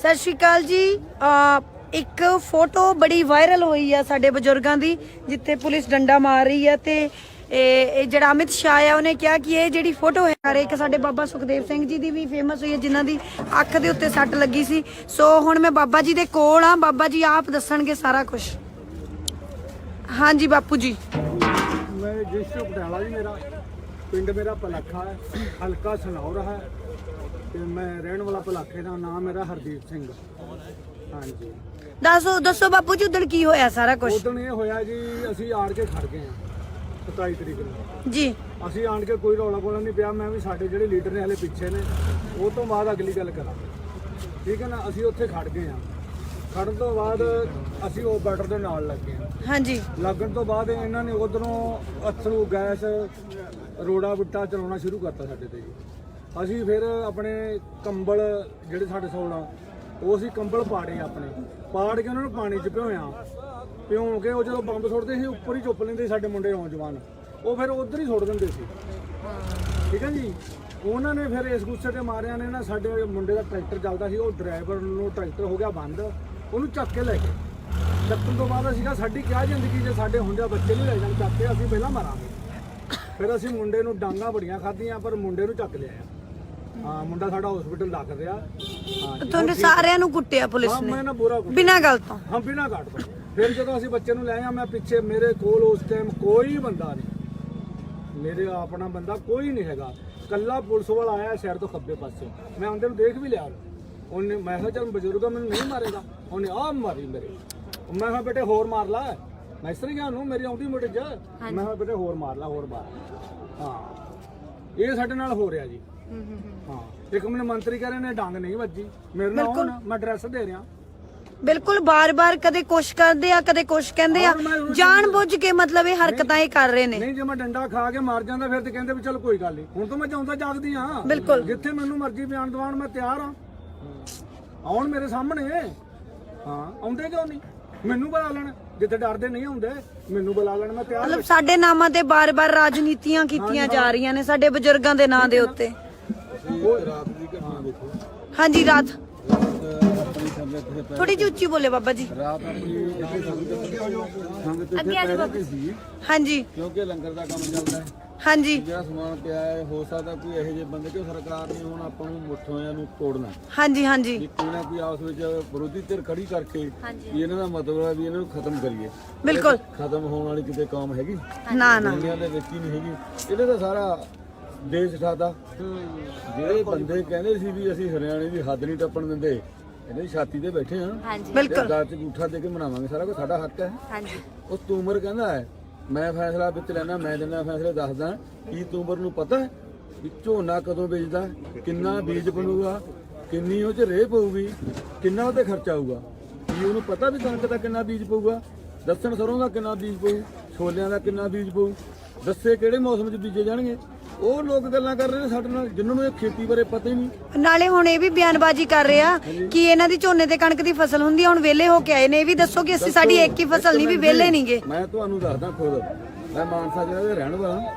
ਸਤਿ ਸ਼੍ਰੀ ਅਕਾਲ ਜੀ। ਇੱਕ ਫੋਟੋ ਬੜੀ ਵਾਇਰਲ ਹੋਈ ਆ ਸਾਡੇ ਬਜ਼ੁਰਗਾਂ ਦੀ, ਜਿੱਥੇ ਪੁਲਿਸ ਡੰਡਾ ਮਾਰ ਰਹੀ ਆ ਤੇ ਇਹ ਜਿਹੜਾ ਅਮਿਤ ਸ਼ਾਹ ਆ, ਉਹਨੇ ਕਿਹਾ ਕਿ ਇਹ ਜਿਹੜੀ ਫੋਟੋ ਹੈ ਇੱਕ ਸਾਡੇ ਬਾਬਾ ਸੁਖਦੇਵ ਸਿੰਘ ਜੀ ਦੀ ਵੀ ਫੇਮਸ ਹੋਈ ਹੈ ਜਿਨ੍ਹਾਂ ਦੀ ਅੱਖ ਦੇ ਉੱਤੇ ਸੱਟ ਲੱਗੀ ਸੀ। ਸੋ ਹੁਣ ਮੈਂ ਬਾਬਾ ਜੀ ਦੇ ਕੋਲ ਆ, ਬਾਬਾ ਜੀ ਆਪ ਦੱਸਣਗੇ ਸਾਰਾ ਕੁਝ ਹਾਂਜੀ, ਬਾਪੂ ਜੀ। ਮੈਂ ਜਿਸ਼ੂ ਪਟਿਆਲਾ ਜੀ ਮੇਰਾ, ਪਿੰਡ ਮੇਰਾ ਪਲੱਖਾ ਹੈ, ਹਲਕਾ ਸਨੌਰ ਹੈ। ਤੇ ਮੈਂ ਰਹਿਣ ਵਾਲਾ ਪਲਾਖੇ ਦਾ ਨਾਮ ਮੇਰਾ ਹਰਦੀਪ ਸਿੰਘ। ਹਾਂਜੀ। ਦੱਸੋ ਦੱਸੋ ਬਾਪੂ ਜੀ ਉਦੋਂ ਕੀ ਹੋਇਆ ਸਾਰਾ ਕੁਝ ਉਦੋਂ ਇਹ ਹੋਇਆ ਜੀ ਅਸੀਂ ਆਣ ਕੇ ਖੜ ਗਏ ਹਾਂ 27 ਤਰੀਕ ਨੂੰ। ਜੀ। ਅਸੀਂ ਆਣ ਕੇ ਕੋਈ ਰੌਲਾ ਗੋਲਾ ਨਹੀਂ ਪਿਆ ਮੈਂ ਵੀ ਸਾਡੇ ਜਿਹੜੇ ਲੀਡਰ ਨੇ ਹਲੇ ਪਿੱਛੇ ਨੇ ਉਹ ਤੋਂ ਬਾਅਦ ਅਗਲੀ ਗੱਲ ਕਰਾਂ ਠੀਕ ਹੈ ਨਾ ਅਸੀਂ ਉੱਥੇ ਖੜ ਗਏ ਹਾਂ। ਖੜਨ ਤੋਂ ਬਾਅਦ ਅਸੀਂ ਉਹ ਬਾਰਡਰ ਦੇ ਨਾਲ ਲੱਗੇ ਹਾਂ। ਹਾਂਜੀ। ਲੱਗਣ ਤੋਂ ਬਾਅਦ ਇਹਨਾਂ ਨੇ ਉਧਰੋਂ ਅਥਰੂ ਗੈਸ ਰੋੜਾ ਬੁੱਟਾ ਚਲਾਉਣਾ ਸ਼ੁਰੂ ਕਰਤਾ ਸਾਡੇ ਤੇ ਜੀ। ਅਸੀਂ ਫਿਰ ਆਪਣੇ ਕੰਬਲ ਜਿਹੜੇ ਸਾਡੇ ਸੋਣਾ ਉਹ ਅਸੀਂ ਕੰਬਲ ਪਾੜੇ ਆਪਣੇ। ਪਾੜ ਕੇ ਉਹਨਾਂ ਨੂੰ ਪਾਣੀ 'ਚ ਭਿਓਇਆ ਭਿਉਂ ਕੇ ਉਹ ਜਦੋਂ ਬੰਬ ਸੁੱਟਦੇ ਸੀ, ਉੱਪਰ ਹੀ ਚੁੱਪ ਲੈਂਦੇ ਸੀ ਸਾਡੇ ਮੁੰਡੇ ਨੌਜਵਾਨ। ਉਹ ਫਿਰ ਉਧਰ ਹੀ ਸੁੱਟ ਦਿੰਦੇ ਸੀ। ਠੀਕ ਹੈ ਜੀ? ਉਹਨਾਂ ਨੇ ਫਿਰ ਇਸ ਗੁੱਸੇ ਤੇ ਮਾਰਿਆ ਨੇ ਨਾ ਸਾਡੇ ਮੁੰਡੇ ਦਾ ਟਰੈਕਟਰ ਚੱਲਦਾ ਸੀ, ਉਹ ਡਰਾਈਵਰ ਨੂੰ ਟਰੈਕਟਰ ਹੋ ਗਿਆ ਬੰਦ, ਉਹਨੂੰ ਚੱਕ ਕੇ ਲੈ ਗਏ। ਚੱਕਣ ਤੋਂ ਬਾਅਦ ਅਸੀਂ ਸਾਡੀ ਕਿਆ ਜ਼ਿੰਦਗੀ ਜੇ ਸਾਡੇ ਹੁੰਦਿਆਂ ਬੱਚੇ ਨਹੀਂ ਲੈ ਜਾਣ, ਚੱਕ ਕੇ ਅਸੀਂ ਪਹਿਲਾਂ ਮਾਰਾਂਗੇ। ਫਿਰ ਅਸੀਂ ਮੁੰਡੇ ਨੂੰ ਡਾਂਗਾ ਬੜੀਆਂ ਖਾਧੀਆਂ, ਪਰ ਮੁੰਡੇ ਨੂੰ ਚੱਕ ਲਿਆ ਹਾਂ ਮੁੰਡਾ ਸਾਡਾ ਹਸਪੀਟਲ ਲੱਗ ਰਿਹਾ ਹਾਂ ਜੀ। ਤੁਹਾਨੂੰ ਸਾਰਿਆਂ ਨੂੰ ਕੁੱਟਿਆ ਪੁਲਿਸ ਹਾਂ ਨੇ? ਮੈਂ ਨਾ ਬੁਰਾ ਕੁੱਟਿਆ। ਬਿਨਾਂ ਗੱਲ ਤੋਂ? ਹਾਂ ਬਿਨਾਂ ਕੱਟ ਤੋਂ। ਫਿਰ ਜਦੋਂ ਅਸੀਂ ਬੱਚੇ ਨੂੰ ਲੈ ਆਏ ਮੈਂ ਪਿੱਛੇ ਮੇਰੇ ਕੋਲ ਉਸ ਟਾਈਮ ਕੋਈ ਬੰਦਾ ਨਹੀਂ। ਮੇਰੇ ਆਪਣਾ ਬੰਦਾ ਕੋਈ ਨਹੀਂ ਹੈਗਾ। ਕੱਲਾ ਪੁਲਿਸ ਵਾਲਾ ਆਇਆ ਸ਼ਹਿਰ ਤੋਂ ਖੱਬੇ ਪਾਸੇ। ਮੈਂ ਉਹਦੇ ਨੂੰ ਦੇਖ ਵੀ ਲਿਆ। ਉਹਨੇ ਮੈਂ ਕਿਹਾ ਚੱਲ ਬਜ਼ੁਰਗ ਆ, ਮੈਨੂੰ ਨਹੀਂ ਮਾਰੇਗਾ। ਉਹਨੇ ਆਹ ਮਾਰੀ ਮੇਰੇ। ਮੈਂ ਕਿਹਾ ਬੇਟੇ ਹੋਰ ਮਾਰ ਲਾ। ਮੈਂ ਇਸ ਤਰ੍ਹਾਂ ਨੂੰ ਮੇਰੀ ਆਉਂਦੀ ਮੁੰਡੇ ਚ। ਮੈਂ ਕਿਹਾ ਬੇਟੇ ਹੋਰ ਮਾਰ ਲਾ ਹੋਰ ਮਾਰ। ਹਾਂ। ਇਹ ਸਾਡੇ ਨਾਲ ਹੋ ਰਿਹਾ ਜੀ। ਹਾਂ। ਇੱਕ ਮੈਨੂੰ ਮੰਤਰੀ ਕਹ ਰਹੇ ਨੇ ਡੰਗ ਨਹੀਂ ਵੱਜੀ। ਮੇਰੇ ਨਾਲ ਆਉਣ, ਮੈਂ ਐਡਰੈਸ ਦੇ ਰਿਹਾ। ਬਿਲਕੁਲ ਬਾਰ-ਬਾਰ ਕਦੇ ਕੁਛ ਕਰਦੇ ਆ ਕਦੇ ਕੁਛ ਕਹਿੰਦੇ ਆ। ਜਾਣ ਬੁੱਝ ਕੇ ਮਤਲਬ ਇਹ ਹਰਕਤਾਂ ਇਹ ਕਰ ਰਹੇ ਨੇ। ਨਹੀਂ ਜੇ ਮੈਂ ਡੰਡਾ ਖਾ ਕੇ ਮਰ ਜਾਂਦਾ ਫਿਰ ਤੇ ਕਹਿੰਦੇ ਵੀ ਚਲ ਕੋਈ ਗੱਲ ਨਹੀਂ ਹੁਣ ਤਾਂ ਮੈਂ ਚਾਹੁੰਦਾ ਜਾਗਦੀ ਆ। ਬਿਲਕੁਲ। ਜਿੱਥੇ ਮੈਨੂੰ ਮਰਜ਼ੀ ਬਿਆਨ ਦਿਵਾਉਣ ਮੈਂ ਤਿਆਰ ਆ। ਆਉਣ ਮੇਰੇ ਸਾਹਮਣੇ। ਹਾਂ ਆਉਂਦੇ ਕਿਉਂ ਨਹੀਂ ਮੈਨੂੰ ਬੁਲਾ ਲੈਣ। ਜਿੱਥੇ ਡਰਦੇ ਨਹੀਂ ਆਉਂਦੇ ਮੈਨੂੰ ਬੁਲਾ ਲੈਣ ਮੈਂ ਤਿਆਰ ਮਤਲਬ ਸਾਡੇ ਨਾਮਾਂ ਤੇ ਬਾਰ-ਬਾਰ ਰਾਜਨੀਤੀਆਂ ਕੀਤੀਆਂ ਜਾ ਰਹੀਆਂ ਨੇ ਸਾਡੇ ਬਜ਼ੁਰਗਾਂ ਦੇ ਨਾਂ ਦੇ ਉੱਤੇ। ਰਾਤ ਦੀ ਘਟਨਾ ਦੇਖੋ ਹਾਂਜੀ ਰਾਤ। ਆਪਣੀ ਸੰਗਤ ਦੇ ਥੋੜੀ ਜਿਹੀ ਉੱਚੀ ਬੋਲੇ ਬਾਬਾ ਜੀ। ਰਾਤ ਆਪਣੀ ਇੱਥੇ ਸੰਗਤ ਸੰਗਤ ਅੱਗੇ ਆ ਜਾਓ ਬਾਬਾ। ਸੀ ਹਾਂਜੀ। ਕਿਉਂਕਿ ਲੰਗਰ ਦਾ ਕੰਮ ਚੱਲਦਾ ਹੈ। ਹਾਂਜੀ। ਜਿਹੜਾ ਸਮਾਨ ਪਿਆ ਹੈ ਹੋ ਸਕਦਾ ਕੋਈ ਇਹੋ ਜਿਹੇ ਬੰਦੇ ਕਿ ਸਰਕਾਰ ਨੇ ਹੁਣ ਆਪਾਂ ਨੂੰ ਮੁੱਠੋਂ ਨੂੰ ਤੋੜਨਾ ਹਾਂਜੀ ਹਾਂਜੀ। ਵੀ ਕੋਈ ਨਾ ਕੋਈ ਆਪਸ ਵਿੱਚ ਵਿਰੋਧੀ ਧਿਰ ਖੜੀ ਕਰਕੇ ਵੀ ਇਹਨਾਂ ਦਾ ਮਤਲਬ ਹੈ ਵੀ ਇਹਨਾਂ ਨੂੰ ਖਤਮ ਕਰੀਏ। ਬਿਲਕੁਲ। ਖਤਮ ਹੋਣ ਵਾਲੀ ਕਿਤੇ ਕੌਮ ਹੈਗੀ। ਨਾ ਨਾ। ਦੁਨੀਆ ਦੇ ਵਿੱਚ ਹੀ ਨਹੀਂ ਹੈਗੀ। ਇਹਨੇ ਤਾਂ ਸਾਰਾ ਦੇਸ਼ ਠਾਦਾ ਜਿਹੜੇ ਬੰਦੇ ਕਹਿੰਦੇ ਸੀ ਵੀ ਅਸੀਂ ਹਰਿਆਣੇ ਦੀ ਹੱਦ ਨਹੀਂ ਟੱਪਣ ਦਿੰਦੇ ਇਹਨਾਂ ਦੀ ਛਾਤੀ ਤੇ ਬੈਠੇ ਆ ਹਾਂਜੀ। ਬਿਲਕੁਲ। ਦਾਤ ਗੂਠਾ ਦੇ ਕੇ ਮਨਾਵਾਂਗੇ ਸਾਰਾ ਕੁਝ ਸਾਡਾ ਹੱਕ ਹੈ। ਹਾਂਜੀ। ਉਹ ਤੂਮਰ ਕਹਿੰਦਾ ਹੈ ਮੈਂ ਫੈਸਲਾ ਵਿੱਚ ਲੈਣਾ ਮੈਂ ਦਿੰਦਾ ਫੈਸਲੇ ਦੱਸਦਾ ਕੀ ਤੂਮਰ ਨੂੰ ਪਤਾ ਹੈ ਵੀ ਝੋਨਾ ਕਦੋਂ ਬੀਜਦਾ ਕਿੰਨਾ ਬੀਜ ਬਣੂਗਾ ਕਿੰਨੀ ਉਹ ਚ ਰੇਹ ਪਊਗੀ ਕਿੰਨਾ ਉਹਤੇ ਖਰਚਾ ਆਊਗਾ। ਕੀ ਉਹਨੂੰ ਪਤਾ ਵੀ ਕਣਕ ਦਾ ਕਿੰਨਾ ਬੀਜ ਪਊਗਾ? ਦੱਸਣ ਸਰੋਂ ਦਾ ਕਿੰਨਾ ਬੀਜ ਪਊ? ਛੋਲਿਆਂ ਦਾ ਕਿੰਨਾ ਬੀਜ ਪਊ? ਦੱਸੇ ਕਿਹੜੇ ਮੌਸਮ 'ਚ ਬੀਜੇ ਜਾਣਗੇ? ਉਹ ਲੋਕ ਗੱਲਾਂ ਕਰ ਰਹੇ ਨੇ ਸਾਡੇ ਨਾਲ ਜਿਨ੍ਹਾਂ ਨੂੰ ਇਹ ਖੇਤੀ ਬਾਰੇ ਪਤਾ ਹੀ ਨਹੀਂ। ਨਾਲੇ ਹੁਣ ਇਹ ਵੀ ਬਿਆਨਬਾਜ਼ੀ ਕਰ ਰਹੇ ਆ ਕਿ ਇਹਨਾਂ ਦੀ ਝੋਨੇ ਤੇ ਕਣਕ ਦੀ ਫਸਲ ਹੁੰਦੀ ਆ ਹੁਣ ਵਿਹਲੇ ਹੋ ਕੇ ਆਏ ਨੇ ਇਹ ਵੀ ਦੱਸੋ ਕਿ ਅਸੀਂ ਸਾਡੀ ਇੱਕ ਹੀ ਫਸਲ ਨਹੀਂ ਵੀ ਵਿਹਲੇ ਨਹੀਂਗੇ ਮੈਂ ਤੁਹਾਨੂੰ ਦੱਸਦਾ ਖੁਦ। ਮੈਂ ਮਾਨਸਾ ਜ਼ਿਲ੍ਹੇ ਦੇ ਰਹਿਣ ਵਾਲਾ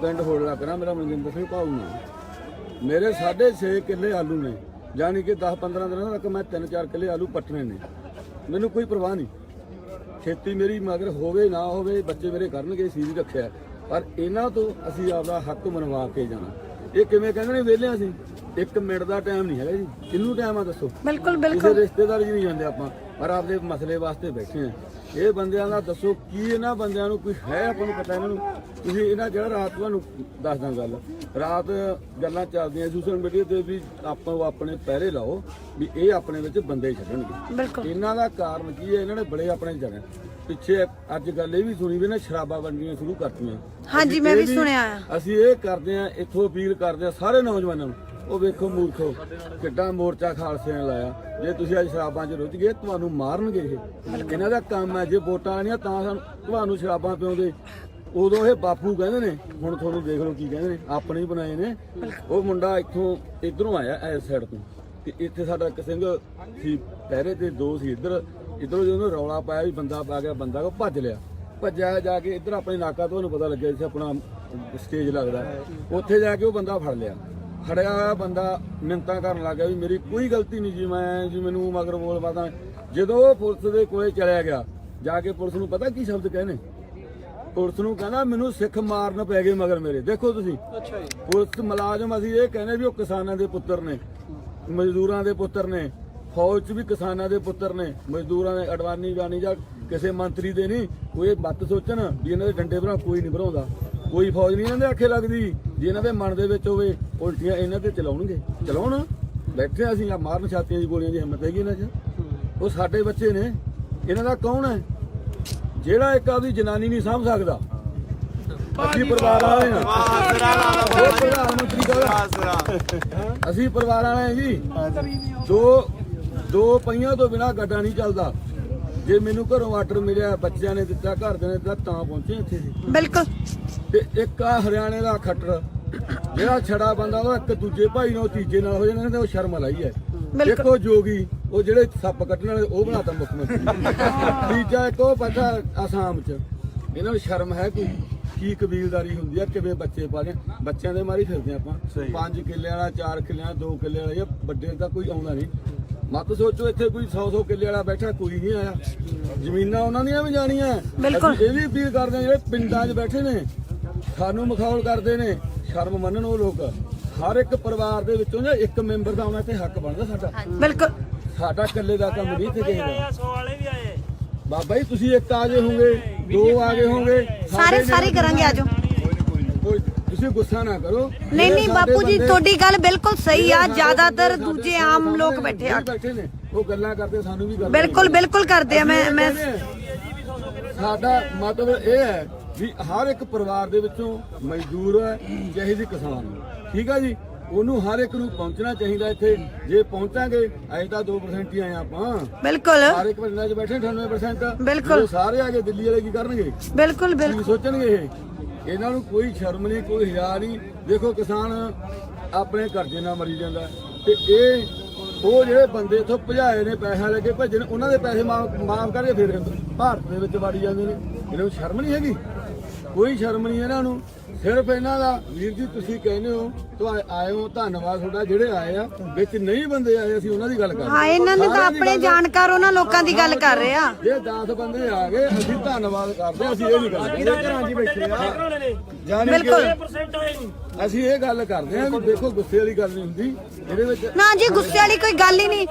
ਪਿੰਡ ਹੋੜਲਾ ਕਰਾਂ ਮੇਰਾ ਮਨਜਿੰਦਰ ਸਿੰਘ ਭਾਊ ਨਾਮ ਮੇਰੇ 6.5 ਕਿੱਲੇ ਆਲੂ ਨੇ ਯਾਨੀ ਕਿ 10 15 ਦਿਨਾਂ ਤੱਕ ਮੈਂ 3-4 ਕਿੱਲੇ ਆਲੂ ਪੱਟਣੇ ਨੇ। ਮੈਨੂੰ ਕੋਈ ਪਰਵਾਹ ਨਹੀਂ। ਖੇਤੀ ਮੇਰੀ ਮਗਰ ਹੋਵੇ ਨਾ ਹੋਵੇ ਬੱਚੇ ਮੇਰੇ ਕਰਨਗੇ ਸੀਰੀ ਰੱਖਿਆ। ਪਰ ਇਹਨਾਂ ਤੋਂ ਅਸੀਂ ਆਪਦਾ ਹੱਕ ਮਨਵਾ ਕੇ ਜਾਣਾ। ਇਹ ਕਿਵੇਂ ਕਹਿੰਦੇ ਨੇ ਵਿਹਲੇ ਅਸੀਂ? ਇੱਕ ਮਿੰਟ ਦਾ ਟਾਈਮ ਨਹੀਂ ਹੈਗਾ ਜੀ। ਕਿੰਨੂੰ ਟਾਈਮ ਆ ਦੱਸੋ? ਬਿਲਕੁਲ ਕਿਸੇ ਬਿਲਕੁਲ। ਰਿਸ਼ਤੇਦਾਰ ਜੀ ਨਹੀਂ ਜਾਂਦੇ ਆਪਾਂ ਪਰ ਆਪਦੇ ਮਸਲੇ ਵਾਸਤੇ ਬੈਠੇ ਆ। ਇਹ ਬੰਦਿਆਂ ਦਾ ਦੱਸੋ ਕੀ ਇਹਨਾਂ ਬੰਦਿਆਂ ਨੂੰ ਕੋਈ ਹੈ ਆਪਾਂ ਨੂੰ ਪਤਾ ਇਹਨਾਂ ਨੂੰ? ਤੁਸੀਂ ਇਹਨਾਂ ਜਿਹੜਾ ਰਾਤ ਤੁਹਾਨੂੰ ਦੱਸਦਾ ਗੱਲ? ਰਾਤ ਗੱਲਾਂ ਚੱਲਦੀਆਂ ਸੋਸ਼ਲ ਮੀਡੀਆ ਤੇ ਵੀ ਆਪਾਂ ਉਹ ਆਪਣੇ ਪਹਿਰੇ ਲਾਓ ਵੀ ਇਹ ਆਪਣੇ ਵਿੱਚ ਬੰਦੇ ਛੱਡਣਗੇ। ਬਿਲਕੁਲ। ਇਹਨਾਂ ਦਾ ਕਾਰਨ ਕੀ ਹੈ? ਇਹਨਾਂ ਨੇ ਬੜੇ ਆਪਣੇ ਜਣੇ। ਪਿੱਛੇ ਅੱਜ ਗੱਲ ਇਹ ਵੀ ਸੁਣੀ ਵੀ ਨਾ ਸ਼ਰਾਬਾਂ ਵੰਡੀਆਂ ਸ਼ੁਰੂ ਕਰਤੀਆਂ। ਹਾਂਜੀ ਮੈਂ ਵੀ ਸੁਣਿਆ। ਆ ਅਸੀਂ ਇਹ ਕਰਦੇ ਆ ਇੱਥੋਂ ਅਪੀਲ ਕਰਦੇ ਆ ਸਾਰੇ ਨੌਜਵਾਨਾਂ ਨੂੰ ਉਹ ਵੇਖੋ ਮੂਰਖੋ ਕਿੱਡਾ ਮੋਰਚਾ ਖਾਲਸੇ ਨੇ ਲਾਇਆ। ਜੇ ਤੁਸੀਂ ਅੱਜ ਸ਼ਰਾਬਾਂ 'ਚ ਰੁੱਝ ਗਏ ਤੁਹਾਨੂੰ ਮਾਰਨਗੇ ਇਹ। ਇਹਨਾਂ ਦਾ ਕੰਮ ਹੈ ਜੇ ਵੋਟਾਂ ਆਣੀਆਂ ਤਾਂ ਸਾਨੂੰ ਤੁਹਾਨੂੰ ਸ਼ਰਾਬਾਂ ਪਿਉਂਦੇ। ਉਦੋਂ ਇਹ ਬਾਪੂ ਕਹਿੰਦੇ ਨੇ ਹੁਣ ਤੁਹਾਨੂੰ ਦੇਖ ਲਓ ਕੀ ਕਹਿੰਦੇ ਨੇ ਆਪਣੇ ਹੀ ਬਣਾਏ ਨੇ। ਉਹ ਮੁੰਡਾ ਇੱਥੋਂ ਇਧਰੋਂ ਆਇਆ ਐਸ ਸਾਈਡ ਤੋਂ। ਤੇ ਇੱਥੇ ਸਾਡਾ ਇੱਕ ਸਿੰਘ ਸੀ ਪਹਿਰੇ ਤੇ ਦੋ ਸੀ ਇੱਧਰ। ਇੱਧਰੋਂ ਜਦੋਂ ਰੌਲਾ ਪਾਇਆ ਵੀ ਬੰਦਾ ਪਾ ਗਿਆ ਬੰਦਾ ਉਹ ਭੱਜ ਲਿਆ। ਭੱਜਿਆ ਜਾ ਕੇ ਇੱਧਰ ਆਪਣੇ ਨਾਕਾ ਤੋਂ ਉਹਨੂੰ ਪਤਾ ਲੱਗਿਆ ਸੀ ਆਪਣਾ ਸਟੇਜ ਲੱਗਦਾ। ਉੱਥੇ ਜਾ ਕੇ ਉਹ ਬੰਦਾ ਫੜ ਲਿਆ। ਖੜਿਆ ਹੋਇਆ ਬੰਦਾ ਮਿੰਤਾਂ ਕਰਨ ਲੱਗਾ ਵੀ ਮੇਰੀ ਕੋਈ ਗਲਤੀ ਨਹੀਂ ਜੀ ਮੈਂ ਜੀ ਮੈਨੂੰ ਮਗਰ ਬੋਲ ਪਾਦਾ ਜਦੋਂ ਉਹ ਪੁਲਿਸ ਦੇ ਕੋਲੇ ਚਲਿਆ ਗਿਆ ਜਾ ਕੇ ਪੁਲਿਸ ਨੂੰ ਪਤਾ ਕੀ ਸ਼ਬਦ ਕਹਿੰਦੇ? ਪੁਲਿਸ ਨੂੰ ਕਹਿੰਦਾ ਮੈਨੂੰ ਸਿੱਖ ਮਾਰਨ ਪੈ ਗਏ ਮਗਰ ਮੇਰੇ। ਦੇਖੋ ਤੁਸੀਂ। ਅੱਛਾ ਜੀ। ਪੁਲਿਸ ਮੁਲਾਜ਼ਮ ਅਸੀਂ ਇਹ ਕਹਿੰਦੇ ਵੀ ਉਹ ਕਿਸਾਨਾਂ ਦੇ ਪੁੱਤਰ ਨੇ। ਮਜ਼ਦੂਰਾਂ ਦੇ ਪੁੱਤਰ ਨੇ ਫੌਜ 'ਚ ਵੀ ਕਿਸਾਨਾਂ ਦੇ ਪੁੱਤਰ ਨੇ ਮਜ਼ਦੂਰਾਂ ਦੇ ਅਡਵਾਨੀ ਜਾਨੀ ਜਾਂ ਕਿਸੇ ਮੰਤਰੀ ਦੇ ਨਹੀਂ ਕੋਈ ਬੱਤ ਸੋਚਣ ਵੀ ਇਹਨਾਂ ਦੇ ਡੰਡੇ ਬਣਾ ਕੋਈ ਨਹੀਂ ਭਰਾਉਂਦਾ। ਕੋਈ ਫੌਜ ਨਹੀਂ ਇਹਨਾਂ ਦੇ ਆਖੇ ਲੱਗਦੀ ਜੇ ਇਹਨਾਂ ਦੇ ਮਨ ਦੇ ਵਿੱਚ ਹੋਵੇ ਉਲਟੀਆਂ ਇਹਨਾਂ ਤੇ ਚਲਾਉਣਗੇ। ਚਲਾਉਣ? ਬੈਠੇ ਅਸੀਂ ਆ ਮਾਰਨ ਛਾਤੀਆਂ ਦੀ ਗੋਲੀਆਂ ਦੀ ਹਿੰਮਤ ਹੈਗੀ ਇਹਨਾਂ 'ਚ। ਉਹ ਸਾਡੇ ਬੱਚੇ ਨੇ ਇਹਨਾਂ ਦਾ ਕੌਣ ਹੈ? ਜਿਹੜਾ ਇੱਕ ਆਪਦੀ ਜਨਾਨੀ ਨਹੀਂ ਸਮਝ ਸਕਦਾ। ਅਸੀਂ ਪਰਿਵਾਰ ਵਾਲੇ ਹਾਂ। ਉਹ ਪ੍ਰਧਾਨ ਮੰਤਰੀ ਦਾ ਅਸੀਂ ਪਰਿਵਾਰ ਵਾਲੇ ਹਾਂ ਜੀ। ਦੋ ਦੋ ਪਈਆਂ ਤੋਂ ਬਿਨਾ ਗੱਡਾ ਨਹੀਂ ਚੱਲਦਾ। ਜੇ ਮੈਨੂੰ ਘਰੋਂ ਆਰਡਰ ਮਿਲਿਆ ਬੱਚਿਆਂ ਨੇ ਦਿੱਤਾ ਘਰ ਦੇ ਨੇ ਦਿੱਤਾ ਤਾਂ ਪਹੁੰਚੇ ਇੱਥੇ ਜੀ ਬਿਲਕੁਲ। ਤੇ ਇੱਕ ਆ ਹਰਿਆਣੇ ਦਾ ਖੱਟਰ। ਜਿਹੜਾ ਛੜਾ ਬੰਦਾ ਉਹ ਇੱਕ ਦੂਜੇ ਭਾਈ ਨਾਲ ਤੀਜੇ ਨਾਲ ਹੋ ਜਾਂਦਾ ਤੇ ਉਹ ਸ਼ਰਮ ਲਾਈ ਹੈ। ਦੇਖੋ ਜੋਗੀ ਉਹ ਜਿਹੜੇ ਸੱਪ ਕੱਟਣ ਵਾਲੇ ਉਹ ਬਣਾਤਾ ਮੁੱਖ ਮੰਤਰੀ। ਤੀਜਾ ਇੱਕ ਉਹ ਪਤਾ ਆਸਾਮ ਚ। ਇਹਨਾਂ ਨੂੰ ਸ਼ਰਮ ਹੈ ਕੋਈ? ਕੀ ਕਬੀਲਦਾਰੀ ਹੁੰਦੀ ਆ ਕਿਵੇਂ ਬੱਚੇ ਪਾਲੇ ਬੱਚਿਆਂ ਦੇ ਮਾਰੀ ਫਿਰਦੇ ਆਪਾਂ। ਪੰਜ ਕਿੱਲੇ ਵਾਲਾ ਚਾਰ ਕਿੱਲੇ ਵਾਲਾ ਦੋ ਕਿੱਲੇ ਵਾਲਾ ਇਹ ਵੱਡੇ ਤਾਂ ਕੋਈ ਆਉਂਦਾ ਨਹੀਂ। ਮਤ ਸੋਚੋ ਇੱਥੇ ਕੋਈ 100 100 ਕਿੱਲੇ ਵਾਲਾ ਬੈਠਾ ਕੋਈ ਨਹੀਂ ਆਇਆ। ਜ਼ਮੀਨਾਂ ਉਹਨਾਂ ਦੀਆਂ ਵੀ ਜਾਣੀਆਂ। ਬਿਲਕੁਲ। ਅਸੀਂ ਇਹ ਵੀ ਅਪੀਲ ਕਰਦੇ ਹਾਂ ਜਿਹੜੇ ਪਿੰਡਾਂ 'ਚ ਬੈਠੇ ਨੇ ਸਾਨੂੰ ਮਖੌਲ ਕਰਦੇ ਨੇ ਸ਼ਰਮ ਮੰਨਣ ਉਹ ਲੋਕ। ਹਰ ਇੱਕ ਪਰਿਵਾਰ ਦੇ ਵਿੱਚੋਂ ਨਾ ਇੱਕ ਮੈਂਬਰ ਦਾ ਆਉਣਾ ਤੇ ਹੱਕ ਬਣਦਾ ਸਾਡਾ। ਬਿਲਕੁਲ। ਸਾਡਾ ਇਕੱਲੇ ਦਾ ਕੰਮ ਨਹੀਂ ਇੱਥੇ ਕਿਸੇ ਦਾ। 100 ਵਾਲੇ ਵੀ ਆਏ। ਬਾਬਾ ਜੀ ਤੁਸੀਂ ਇੱਕ ਆ ਗਏ ਹੋਗੇ ਦੋ ਆ ਗਏ ਹੋਗੇ ਸਾਰੇ ਸਾਰੇ ਕਰਾਂਗੇ ਆਜੋ। ਕੋਈ ਤੁਸੀਂ ਗੁੱਸਾ ਨਾ ਕਰੋ। ਨਹੀਂ ਨਹੀਂ ਬਾਪੂ ਜੀ ਤੁਹਾਡੀ ਗੱਲ ਬਿਲਕੁਲ ਸਹੀ ਆ। ਜ਼ਿਆਦਾਤਰ ਦੂਜੇ ਆਮ ਲੋਕ ਬੈਠੇ ਆ। ਬੈਠੇ ਨੇ ਉਹ ਗੱਲਾਂ ਕਰਦੇ ਸਾਨੂੰ ਵੀ ਕਰਦੇ ਬਿਲਕੁਲ। ਬਿਲਕੁਲ ਕਰਦੇ ਆ। ਮੈਂ ਮੈਂ ਸਾਡਾ ਮਤਲਬ ਇਹ ਹੈ ਵੀ ਹਰ ਇੱਕ ਪਰਿਵਾਰ ਦੇ ਵਿੱਚੋਂ ਮਜ਼ਦੂਰ ਹੈ ਚਾਹੇ ਦੀ ਕਿਸਾਨ। ਠੀਕ ਹੈ ਜੀ? ਉਹਨੂੰ ਹਰ ਇੱਕ ਨੂੰ ਪਹੁੰਚਣਾ ਚਾਹੀਦਾ ਇੱਥੇ। ਜੇ ਪਹੁੰਚਾਂਗੇ ਅਜੇ ਤਾਂ 2% ਹੀ ਆਏ ਆਪਾਂ। ਬਿਲਕੁਲ। ਸਾਰੇ ਇੱਕ ਪਿੰਡਾਂ 'ਚ ਬੈਠੇ 98% ਬਿਲਕੁਲ। ਜਦੋਂ ਸਾਰੇ ਆ ਕੇ ਦਿੱਲੀ ਵਾਲੇ ਕੀ ਕਰਨਗੇ? ਬਿਲਕੁਲ ਕੀ ਬਿਲਕੁਲ। ਸੋਚਣਗੇ ਇਹ? ਇਹਨਾਂ ਨੂੰ ਕੋਈ ਸ਼ਰਮ ਨਹੀਂ ਕੋਈ ਹਿਆ ਨਹੀਂ। ਦੇਖੋ ਕਿਸਾਨ ਆਪਣੇ ਕਰਜ਼ੇ ਨਾਲ ਮਰੀ ਜਾਂਦਾ। ਤੇ ਇਹ ਉਹ ਜਿਹੜੇ ਬੰਦੇ ਇਥੋਂ ਭਜਾਏ ਨੇ ਪੈਸਾ ਲੈ ਕੇ ਭੱਜਣ ਉਹਨਾਂ ਦੇ ਪੈਸੇ ਮਾਫ ਕਰਕੇ ਫਿਰ ਭਾਰਤ ਦੇ ਵਿੱਚ ਵੜੀ ਜਾਂਦੇ ਨੇ। ਇਹਨਾਂ ਨੂੰ ਸ਼ਰਮ ਨਹੀਂ ਹੈਗੀ? ਕੋਈ ਸ਼ਰਮ ਨਹੀਂ ਇਹਨਾਂ ਨੂੰ। ਸਿਰਫ ਇਹਨਾਂ ਦਾ ਵੀਰ ਜੀ ਤੁਸੀਂ ਕਹਿੰਦੇ ਹੋ ਤੁਹਾ ਆਏ ਹੋ ਧੰਨਵਾਦ ਤੁਹਾਡਾ ਜਿਹੜੇ ਆਏ ਆ ਵਿੱਚ ਨਹੀਂ ਬੰਦੇ ਆਏ ਅਸੀਂ ਉਹਨਾਂ ਦੀ ਗੱਲ ਕਰ ਹਾਂ। ਇਹਨਾਂ ਨੇ ਤਾਂ ਆਪਣੇ ਜਾਣਕਾਰ ਉਹਨਾਂ ਲੋਕਾਂ ਦੀ ਗੱਲ ਕਰ ਰਹੇ ਆ। ਜੇ 10 ਬੰਦੇ ਆ ਗਏ ਅਸੀਂ ਧੰਨਵਾਦ ਕਰਦੇ ਹਾਂ, ਅਸੀਂ ਇਹ ਨਹੀਂ ਕਰਦੇ ਘਰਾਂ 'ਚ ਬੈਠੇ ਜਾਣੀ ਬਿਲਕੁਲ। ਕਿ 100% ਆਏ ਨਹੀਂ ਅਸੀਂ ਇਹ ਗੱਲ ਕਰਦੇ ਹਾਂ ਵੀ ਦੇਖੋ ਗੁੱਸੇ ਵਾਲੀ ਗੱਲ ਨਹੀਂ ਹੁੰਦੀ ਇਹਦੇ ਵਿੱਚ ਨਾ ਜੀ ਗੁੱਸੇ ਵਾਲੀ ਕੋਈ ਗੱਲ ਹੀ ਨਹੀਂ।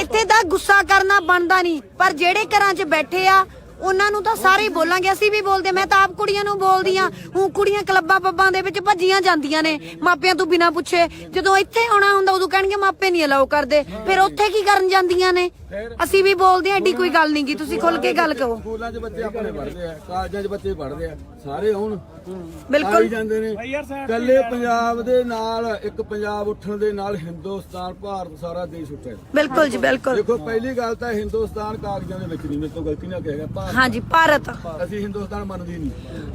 ਇੱਥੇ ਤਾਂ ਗੁੱਸਾ ਕਰਨਾ ਬਣਦਾ ਨਹੀਂ ਪਰ ਜਿਹੜੇ ਘਰਾਂ 'ਚ ਬੈਠੇ ਆ ਉਹਨਾਂ ਨੂੰ ਤਾਂ ਸਾਰੇ ਹੀ ਬੋਲਾਂਗੇ ਅਸੀਂ ਵੀ ਬੋਲਦੇ ਮੈਂ ਤਾਂ ਆਪ ਕੁੜੀਆਂ ਨੂੰ ਬੋਲਦੀ ਆ ਹੂੰ ਕੁੜੀਆਂ ਕਲੱਬਾਂ ਪੱਬਾਂ ਦੇ ਵਿੱਚ ਭੱਜੀਆਂ ਜਾਂਦੀਆਂ ਨੇ। ਮਾਪਿਆਂ ਤੋਂ ਬਿਨਾਂ ਪੁੱਛੇ। ਜਦੋਂ ਇੱਥੇ ਆਉਣਾ ਹੁੰਦਾ ਉਦੋਂ ਕਹਿਣਗੇ ਮਾਪੇ ਨਹੀਂ ਅਲਾਉ ਕਰਦੇ। ਫਿਰ ਉੱਥੇ ਕੀ ਕਰਨ ਜਾਂਦੀਆਂ ਨੇ? ਅਸੀਂ ਵੀ ਬੋਲਦੇ ਆ ਏਡੀ ਕੋਈ ਗੱਲ ਨਹੀਂ ਗੀ। ਤੁਸੀਂ ਖੁੱਲ ਕੇ ਗੱਲ ਕਰੋ ਸਕੂਲਾਂ 'ਚ ਬੱਚੇ ਆਪਣੇ ਪੜ੍ਹਦੇ ਆ ਕਾਲਜਾਂ 'ਚ ਬੱਚੇ ਪੜ੍ਹਦੇ ਆ। ਸਾਰੇ ਆਉਣ। ਬਿਲਕੁਲ। ਆਈ ਜਾਂਦੇ ਨੇ। ਕੱਲੇ ਪੰਜਾਬ ਦੇ ਨਾਲ ਇੱਕ ਪੰਜਾਬ ਉੱਠਣ ਦੇ ਨਾਲ ਹਿੰਦੁਸਤਾਨ ਭਾਰਤ ਸਾਰਾ ਦੇਸ਼ ਉੱਠਿਆ। ਬਿਲਕੁਲ ਜੀ ਬਿਲਕੁਲ। ਦੇਖੋ ਪਹਿਲੀ ਗੱਲ ਤਾਂ ਹਿੰਦੁਸਤਾਨ ਕਾਗਜ਼ਾਂ ਦੇ ਵਿੱਚ ਨਹੀਂ ਮੇਰੇ ਤੋਂ ਗਲਤੀ ਨਾ ਕਹੇਗਾ ਭਾਰਤ ਹਾਂਜੀ ਭਾਰਤ। ਅਸੀਂ ਹਿੰਦੁਸਤਾਨ ਮੰਨਦੇ ਨਹੀਂ।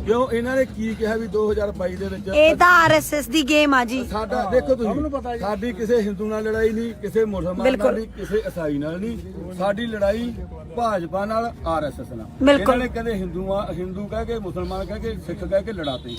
ਕਿਉਂ? ਇਹਨਾਂ ਨੇ ਕੀ ਕਿਹਾ ਵੀ 2022 ਦੇ ਵਿੱਚ ਇਹ ਤਾਂ ਆਰਐਸਐਸ ਦੀ ਗੇਮ ਆ ਜੀ। ਸਾਡਾ ਦੇਖੋ ਤੁਸੀਂ ਸਾਡੀ ਕਿਸੇ ਹਿੰਦੂ ਨਾਲ ਲੜਾਈ ਨਹੀਂ ਕਿਸੇ ਮੁਸਲਮਾਨ ਨਾਲ। ਨਹੀਂ ਕਿਸੇ ਈਸਾਈ ਨਾਲ ਨਹੀਂ। ਸਾਡੀ ਲੜਾਈ ਭਾਜਪਾ ਨਾਲ ਆਰਐਸਐਸ ਨਾਲ। ਬਿਲਕੁਲ। ਇਹਨਾਂ ਨੇ ਕਦੇ ਹਿੰਦੂ ਆ- ਹਿੰਦੂ ਕਹਿ ਕੇ ਮੁਸਲਮਾਨ ਕਹਿ ਕੇ ਸਿੱਖ ਕਹਿ ਕੇ ਲੜਾਤੇ।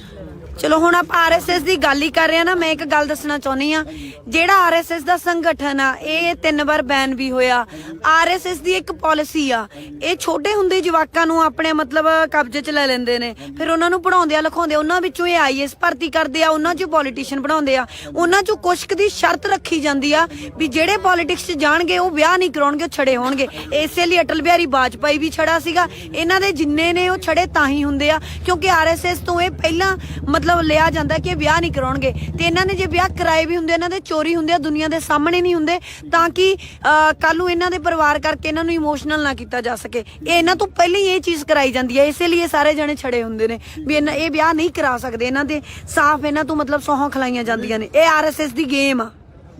ਚਲੋ ਹੁਣ ਆਪਾਂ ਆਰਐਸਐਸ ਦੀ ਗੱਲ ਹੀ ਕਰ ਰਹੇ ਆ ਨਾ ਮੈਂ ਇੱਕ ਗੱਲ ਦੱਸਣਾ ਚਾਹੁੰਦੀ ਆ ਜਿਹੜਾ ਆਰਐਸਐਸ ਦਾ ਸੰਗਠਨ ਆ ਇਹ ਤਿੰਨ ਵਾਰ ਬੈਨ ਵੀ ਹੋਇਆ। ਆਰਐਸਐਸ ਦੀ ਇੱਕ ਪਾਲਿਸੀ ਆ ਇਹ ਛੋਟੇ ਹੁੰਦੇ ਜਵਾਕਾਂ ਨੂੰ ਆਪਣੇ ਮਤਲਬ ਕਬਜ਼ੇ 'ਚ ਲੈ ਲੈਂਦੇ ਨੇ। ਫਿਰ ਉਹਨਾਂ ਨੂੰ ਪੜਾਉਂਦੇ ਆ ਲਿਖਾਉਂਦੇ ਆ ਉਹਨਾਂ ਵਿੱਚੋਂ ਇਹ ਆਈਐਸ ਭਰਤੀ ਕਰਦੇ ਆ ਉਹਨਾਂ 'ਚ ਪੋਲੀਟੀਸ਼ੀਅਨ ਬਣਾਉਂਦੇ ਆ। ਉਹਨਾਂ 'ਚੋਂ ਕੁਛ ਕੁ ਦੀ ਸ਼ਰਤ ਰੱਖੀ ਜਾਂਦੀ ਆ ਵੀ ਜਿਹੜੇ ਪੋਲਿਟਿਕਸ 'ਚ ਜਾਣਗੇ ਉਹ ਵਿਆਹ ਨਹੀਂ ਕਰਾਉਣਗੇ ਉਹ ਛੜੇ ਹੋਣਗੇ। ਇਸੇ ਲਈ ਅਟਲ ਬਿਹਾਰੀ ਵਾਜਪਾਈ ਵੀ ਛੜਾ ਸੀਗਾ। ਇਹਨਾਂ ਦੇ ਜਿੰਨੇ ਨੇ ਉਹ ਛੜੇ ਤਾਂ ਹੀ ਹੁੰਦੇ ਆ ਕਿਉਂਕਿ ਆਰਐਸਐਸ ਤੋਂ ਇਹ ਪਹਿਲਾਂ ਮਤਲਬ ਲਿਆ ਜਾਂਦਾ ਕਿ ਵਿਆਹ ਨਹੀਂ ਕਰਾਉਣਗੇ। ਤੇ ਇਹਨਾਂ ਨੇ ਜੇ ਵਿਆਹ ਕਰਾਏ ਵੀ ਹੁੰਦੇ ਇਹਨਾਂ ਦੇ ਚੋਰੀ ਹੁੰਦੇ ਆ ਦੁਨੀਆ ਦੇ ਸਾਹਮਣੇ ਨਹੀਂ ਹੁੰਦੇ ਤਾਂ ਕਿ ਕੱਲ ਨੂੰ ਇਹਨਾਂ ਦੇ ਪਰਿਵਾਰ ਕਰਕੇ ਇਹਨਾਂ ਨੂੰ ਇਮੋਸ਼ਨਲ ਨਾ ਕੀਤਾ ਜਾ ਸਕੇ। ਇਹ ਇਹਨਾਂ ਤੋਂ ਪਹਿਲਾਂ ਹੀ ਇਹ ਚੀਜ਼ ਕਰਾਈ ਜਾਂਦੀ ਹੈ ਇਸੇ ਲਈ ਇਹ ਸਾਰੇ ਜਣੇ ਛੜੇ ਹੁੰਦੇ ਨੇ ਵੀ ਇਹਨਾਂ ਇਹ ਵਿਆਹ ਨਹੀਂ ਕਰਾ ਸਕਦੇ। ਇਹਨਾਂ ਦੇ ਸਾਫ਼ ਇਹਨਾਂ ਤੋਂ ਮਤਲਬ ਸੌਹਾਂ ਖਲਾਈਆਂ ਜਾਂਦੀਆਂ ਨੇ। ਇਹ ਆਰਐਸਐਸ ਦੀ ਗੇਮ ਆ।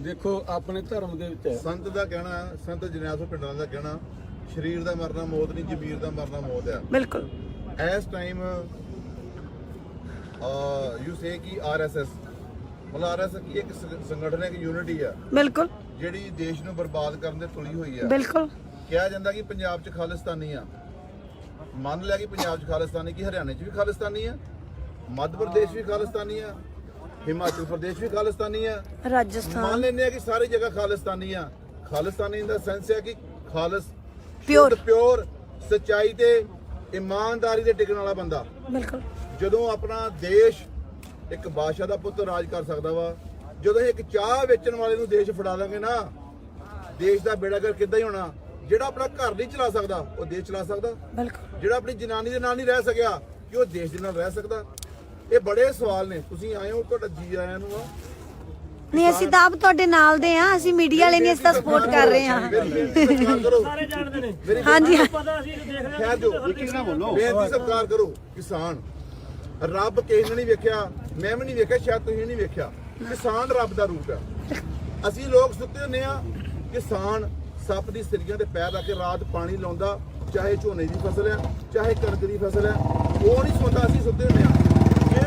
ਦੇਖੋ ਆਪਣੇ ਧਰਮ ਦੇ ਵਿੱਚ ਸੰਤ ਦਾ ਕਹਿਣਾ ਸੰਤ ਜਨਿਆਸੋ ਪਿੰਡਾਂ ਦਾ ਕਹਿਣਾ ਸਰੀਰ ਦਾ ਮਰਨਾ ਮੌਤ ਨਹੀਂ ਜ਼ਮੀਰ ਦਾ ਮਰਨਾ ਮੌਤ ਆ। ਬਿਲਕੁਲ। ਇਸ ਟਾਈਮ ਯੂ ਸੇ ਕਿ ਆਰਐਸਐਸ ਮਤਲਬ ਆਰਐਸਐਸ ਕੀ ਇੱਕ ਸੰਗ- ਸੰਗਠਨ ਹੈ ਕਿ ਯੂਨਿਟੀ ਆ। ਬਿਲਕੁਲ। ਜਿਹੜੀ ਦੇਸ਼ ਨੂੰ ਬਰਬਾਦ ਕਰਨ ਦੇ ਤੁਲੀ ਹੋਈ ਆ। ਬਿਲਕੁਲ। ਕਿਹਾ ਜਾਂਦਾ ਕਿ ਪੰਜਾਬ 'ਚ ਖਾਲਿਸਤਾਨੀ ਆ। ਮੰਨ ਲਿਆ ਕਿ ਪੰਜਾਬ 'ਚ ਖਾਲਿਸਤਾਨੀ ਕੀ ਹਰਿਆਣੇ 'ਚ ਵੀ ਖਾਲਿਸਤਾਨੀ ਆ। ਮੱਧ ਪ੍ਰਦੇਸ਼ ਵੀ ਖਾਲਿਸਤਾਨੀ ਆ। ਹਿਮਾਚਲ ਪ੍ਰਦੇਸ਼ ਵੀ ਖਾਲਿਸਤਾਨੀ ਆ। ਮੰਨ ਰਾਜਸਥਾਨ ਲੈਂਦੇ ਆ ਕਿ ਸਾਰੀ ਜਗ੍ਹਾ ਖਾਲਿਸਤਾਨੀ ਆ। ਖਾਲਿਸਤਾਨੀ ਦਾ ਸੈਂਸ ਹੈ ਕਿ ਖਾਲਿਸ Pure. ਪਿਓਰ ਸਚਾਈ ਤੇ ਇਮਾਨਦਾਰੀ ਦੇ ਟਿਕਣ ਵਾਲਾ ਬੰਦਾ। ਬਿਲਕੁਲ। ਜਦੋਂ ਆਪਣਾ ਦੇਸ਼ ਇੱਕ ਬਾਦਸ਼ਾਹ ਦਾ ਪੁੱਤ ਰਾਜ ਕਰ ਸਕਦਾ ਵਾ ਜਦੋਂ ਇੱਕ ਚਾਹ ਵੇਚਣ ਵਾਲੇ ਨੂੰ ਦੇਸ਼ ਫੜਾ ਦਾਂਗੇ ਨਾ ਦੇਸ਼ ਦਾ ਬੇੜਾ ਕਰ ਕਿੱਦਾਂ ਹੀ ਹੋਣਾ? ਜਿਹੜਾ ਆਪਣਾ ਘਰ ਨਹੀਂ ਚਲਾ ਸਕਦਾ ਉਹ ਦੇਸ਼ ਚਲਾ ਸਕਦਾ। ਬਿਲਕੁਲ। ਜਿਹੜਾ ਆਪਣੀ ਜਨਾਨੀ ਦੇ ਨਾਲ ਨਹੀਂ ਰਹਿ ਸਕਿਆ ਕਿ ਉਹ ਦੇਸ਼ ਦੇ ਨਾਲ ਰਹਿ ਸਕਦਾ। ਇਹ ਬੜੇ ਸਵਾਲ ਨੇ। ਤੁਸੀਂ ਆਏ ਹੋ ਤੁਹਾਡਾ ਜੀ ਆਇਆਂ ਨੂੰ ਆ। ਨਹੀਂ ਅਸੀਂ ਤਾਂ ਆਪ ਤੁਹਾਡੇ ਨਾਲ ਦੇ ਆ ਅਸੀਂ ਮੀਡੀਆ ਵਾਲੇ ਨਹੀਂ ਅਸੀਂ ਤਾਂ ਸਪੋਰਟ ਕਰ ਰਹੇ ਸਾਰੇ ਜਾਣਦੇ ਨੇ ਮੇਰੀ ਹਾਂਜੀ ਪਤਾ ਅਸੀਂ ਦੇਖ ਰਹੇ ਖੈਰ ਜੋ ਬੇਨਤੀ ਸਤਿਕਾਰ ਕਰੋ ਕਿਸਾਨ। ਰੱਬ ਕਿਸੇ ਨੇ ਨਹੀਂ ਵੇਖਿਆ ਮੈਂ ਵੀ ਨਹੀਂ ਵੇਖਿਆ ਸ਼ਾਇਦ ਤੁਸੀਂ ਨਹੀਂ ਵੇਖਿਆ। ਕਿਸਾਨ ਰੱਬ ਦਾ ਰੂਪ ਹੈ। ਅਸੀਂ ਲੋਕ ਸੁੱਤੇ ਹੁੰਦੇ ਆ ਕਿਸਾਨ ਸੱਪ ਦੀ ਸਿਰੀਆਂ ਤੇ ਪੈਰ ਰੱਖ ਕੇ ਰਾਤ ਪਾਣੀ ਲਾਉਂਦਾ ਚਾਹੇ ਝੋਨੇ ਦੀ ਫਸਲ ਆ ਚਾਹੇ ਕਣਕ ਦੀ ਫਸਲ ਆ ਉਹ ਨਹੀਂ ਸੌਂਦਾ ਅਸੀਂ ਸੁੱਤੇ ਹੁੰਦੇ ਆ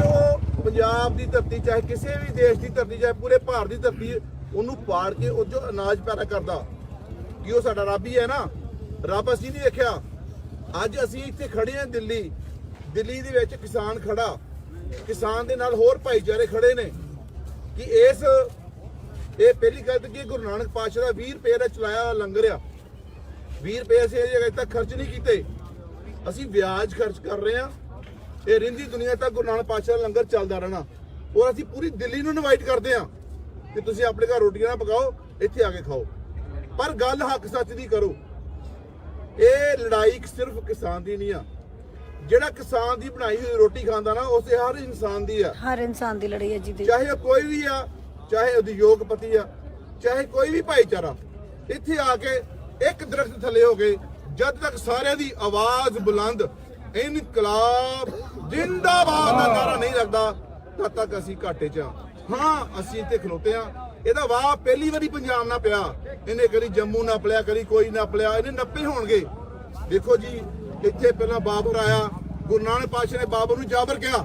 ਉਹ ਪੰਜਾਬ ਦੀ ਧਰਤੀ, ਚਾਹੇ ਕਿਸੇ ਵੀ ਦੇਸ਼ ਦੀ ਧਰਤੀ, ਚਾਹੇ ਪੂਰੇ ਭਾਰਤ ਦੀ ਧਰਤੀ, ਉਹਨੂੰ ਪਾੜ ਕੇ ਉਹ ਜੋ ਅਨਾਜ ਪੈਦਾ ਕਰਦਾ, ਕਿ ਉਹ ਸਾਡਾ ਰੱਬ ਹੀ ਹੈ ਨਾ। ਰੱਬ ਅਸੀਂ ਨਹੀਂ ਦੇਖਿਆ ਅੱਜ ਅਸੀਂ ਇੱਥੇ ਖੜੇ ਹਾਂ ਦਿੱਲੀ। ਦਿੱਲੀ ਦੇ ਵਿੱਚ ਕਿਸਾਨ ਖੜਾ। ਕਿਸਾਨ ਦੇ ਨਾਲ ਹੋਰ ਭਾਈਚਾਰੇ ਖੜੇ ਨੇ। ਕਿ ਇਸ, ਇਹ ਪਹਿਲੀ ਗੱਲ ਕਿ ਗੁਰੂ ਨਾਨਕ ਪਾਤਸ਼ਾਹ ਦਾ 20 ਰੁਪਏ ਦਾ ਚਲਾਇਆ ਲੰਗਰ ਆ। 20 ਰੁਪਏ ਅਸੀਂ ਅਜੇ ਤੱਕ ਖਰਚ ਨਹੀਂ ਕੀਤੇ। ਅਸੀਂ ਵਿਆਜ ਖਰਚ ਕਰ ਰਹੇ ਹਾਂ। ਇਹ ਰਿੰਦੀ ਦੁਨੀਆ ਤੱਕ ਗੁਰੂ ਨਾਨਕ ਪਾਤਸ਼ਾਹ ਦਾ ਲੰਗਰ ਚੱਲਦਾ ਰਹਿਣਾ। ਔਰ ਅਸੀਂ ਪੂਰੀ ਦਿੱਲੀ ਨੂੰ ਇਨਵਾਈਟ ਕਰਦੇ ਹਾਂ ਕਿ ਤੁਸੀਂ ਆਪਣੇ ਘਰ ਰੋਟੀਆਂ ਨਾ ਪਕਾਓ ਇੱਥੇ ਆ ਕੇ ਖਾਓ। ਪਰ ਗੱਲ ਹੱਕ ਸੱਚ ਦੀ ਕਰੋ। ਇਹ ਲੜਾਈ ਸਿਰਫ ਕਿਸਾਨ ਦੀ ਨਹੀਂ ਆ। ਜਿਹੜਾ ਕਿਸਾਨ ਦੀ ਬਣਾਈ ਹੋਈ ਰੋਟੀ ਖਾਂਦਾ ਨਾ ਉਸੇ ਹਰ ਇਨਸਾਨ ਦੀ ਆ। ਹਰ ਇਨਸਾਨ ਦੀ ਲੜਾਈ ਹੈ ਜੀ ਦੀ। ਚਾਹੇ ਉਹ ਕੋਈ ਵੀ ਆ ਚਾਹੇ ਉਦਯੋਗਪਤੀ ਆ ਚਾਹੇ ਕੋਈ ਵੀ ਭਾਈਚਾਰਾ ਇੱਥੇ ਆ ਕੇ ਇੱਕ ਦਰਖਤ ਥੱਲੇ ਹੋ ਗਏ ਜਦ ਤੱਕ ਸਾਰਿਆਂ ਦੀ ਆਵਾਜ਼ ਬੁਲੰਦ ਇਨਕਲਾਬ ਜਿੰਦਾਬਾਦ ਦਾ ਨਾਰਾ ਨਹੀਂ ਲੱਗਦਾ ਤਦ ਤੱਕ ਅਸੀਂ ਘਾਟੇ 'ਚ ਆ ਹਾਂ, ਅਸੀਂ ਇੱਥੇ ਖਲੋਤੇ ਆ ਇਹਦਾ ਵਾਹ ਪਹਿਲੀ ਵਾਰੀ ਪੰਜਾਬ ਨਾਲ ਪਿਆ। ਇਹਨੇ ਕਦੀ ਜੰਮੂ ਨਾ ਪਲਿਆ, ਕਦੀ ਕੋਈ ਨਾ ਪਲਿਆ। ਇਹਨੇ ਨੱਪੇ ਹੋਣਗੇ। ਦੇਖੋ ਜੀ, ਇੱਥੇ ਪਹਿਲਾਂ ਬਾਬਰ ਆਇਆ। ਗੁਰੂ ਨਾਨਕ ਪਾਤਸ਼ਾਹ ਨੇ ਬਾਬਰ ਨੂੰ ਜਾਬਰ ਕਿਹਾ